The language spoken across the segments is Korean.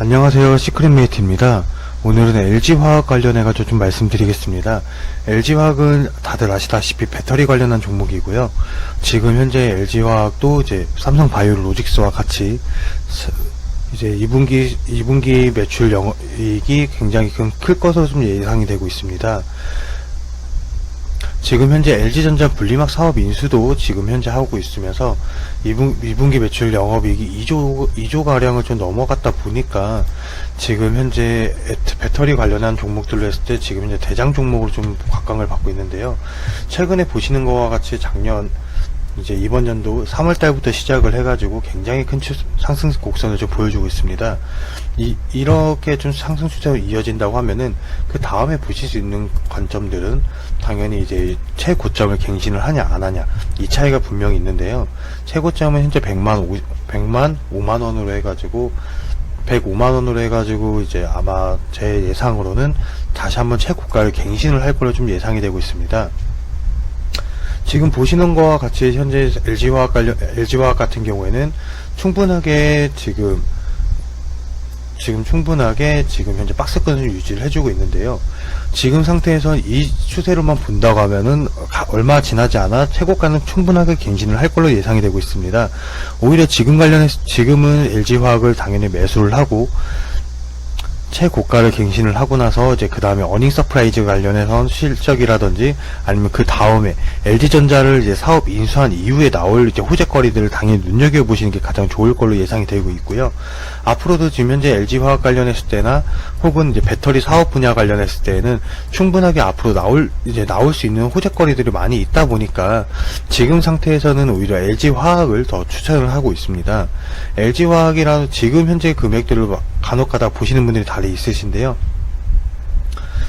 안녕하세요. 시크릿메이트입니다. 오늘은 LG화학 관련해 가지고 좀 말씀드리겠습니다. LG화학은 다들 아시다시피 배터리 관련한 종목이고요. 지금 현재 LG화학도 이제 삼성바이오로직스와 같이 스- 이제 2분기, 2분기 매출 영업이익이 굉장히 큰- 클 것으로 좀 예상이 되고 있습니다. 지금 현재 LG전자 분리막 사업 인수도 지금 현재 하고 있으면서 2분, 2분 기 매출 영업이익이 2조, 2조 가량을 좀 넘어갔다 보니까 지금 현재 배터리 관련한 종목들로 했을 때 지금 현재 대장 종목으로 좀 각광을 받고 있는데요. 최근에 보시는 것과 같이 작년 이제 이번 연도 3월 달부터 시작을 해가지고 굉장히 큰 추- 상승 곡선을 좀 보여주고 있습니다. 이, 이렇게 좀 상승 추세로 이어진다고 하면은 그 다음에 보실 수 있는 관점들은 당연히 이제 최고점을 갱신을 하냐 안 하냐 이 차이가 분명히 있는데요. 최고점은 현재 100만 5, 100만 5만 원으로 해가지고 105만 원으로 해가지고 이제 아마 제 예상으로는 다시 한번 최고가를 갱신을 할 걸로 좀 예상이 되고 있습니다. 지금 보시는 거와 같이 현재 LG화학 관련 LG화학 같은 경우에는 충분하게 지금 지금 충분하게 지금 현재 박스권을 유지를 해주고 있는데요. 지금 상태에서 이 추세로만 본다고 하면은 가- 얼마 지나지 않아 최고가는 충분하게 갱신을 할 걸로 예상이 되고 있습니다. 오히려 지금 관련해서 지금은 LG화학을 당연히 매수를 하고 최고가를 갱신을 하고 나서 이제 그 다음에 어닝 서프라이즈 관련해서 실적이라든지 아니면 그 다음에 LG전자를 이제 사업 인수한 이후에 나올 이제 호재거리들을 당연히 눈여겨 보시는 게 가장 좋을 걸로 예상이 되고 있고요. 앞으로도 지금 현재 LG화학 관련했을 때나 혹은 이제 배터리 사업 분야 관련했을 때에는 충분하게 앞으로 나올 이제 나올 수 있는 호재거리들이 많이 있다 보니까 지금 상태에서는 오히려 LG화학을 더 추천을 하고 있습니다. LG화학이라는 지금 현재 금액들을 막 간혹가다 보시는 분들이 다들 있으신데요.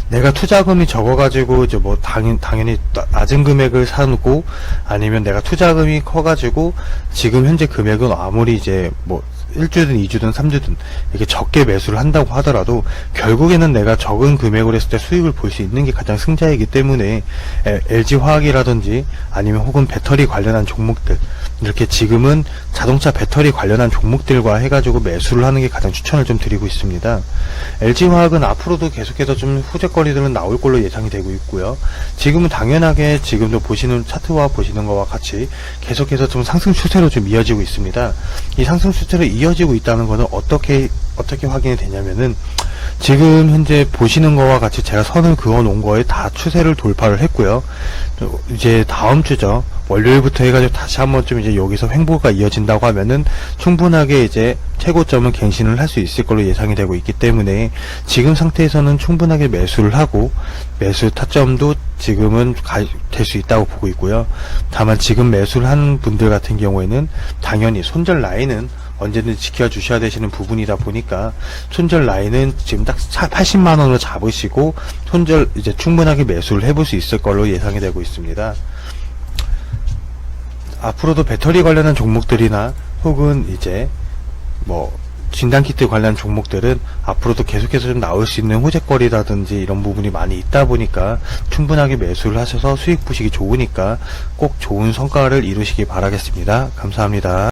내가 투자금이 적어가지고 이제 뭐 당연 당연히 나- 낮은 금액을 사놓고 아니면 내가 투자금이 커가지고 지금 현재 금액은 아무리 이제 뭐 1주든 2주든 3주든 이렇게 적게 매수를 한다고 하더라도 결국에는 내가 적은 금액을 했을 때 수익을 볼 수 있는 게 가장 승자이기 때문에 LG 화학이라든지 아니면 혹은 배터리 관련한 종목들 이렇게 지금은 자동차 배터리 관련한 종목들과 해가지고 매수를 하는 게 가장 추천을 좀 드리고 있습니다. LG 화학은 앞으로도 계속해서 좀 후재거리들은 나올 걸로 예상이 되고 있고요. 지금은 당연하게 지금도 보시는 차트와 보시는 것과 같이 계속해서 좀 상승 추세로 좀 이어지고 있습니다. 이 상승 추세로 이어지고 있다는 것은 어떻게 어떻게 확인이 되냐면은 지금 현재 보시는 거와 같이 제가 선을 그어 놓은 거에 다 추세를 돌파를 했고요. 또 이제 다음 주죠. 월요일부터 해가지고 다시 한번 좀 이제 여기서 횡보가 이어진다고 하면은 충분하게 이제 최고점은 갱신을 할 수 있을 걸로 예상이 되고 있기 때문에 지금 상태에서는 충분하게 매수를 하고 매수 타점도 지금은 될 수 있다고 보고 있고요. 다만 지금 매수를 한 분들 같은 경우에는 당연히 손절 라인은 언제든지 지켜주셔야 되시는 부분이다 보니까 손절 라인은 지금 딱 80만 원으로 잡으시고 손절 이제 충분하게 매수를 해볼 수 있을 걸로 예상이 되고 있습니다. 앞으로도 배터리 관련한 종목들이나 혹은 이제 뭐 진단키트 관련 종목들은 앞으로도 계속해서 좀 나올 수 있는 호재거리라든지 이런 부분이 많이 있다 보니까 충분하게 매수를 하셔서 수익 보시기 좋으니까 꼭 좋은 성과를 이루시기 바라겠습니다. 감사합니다.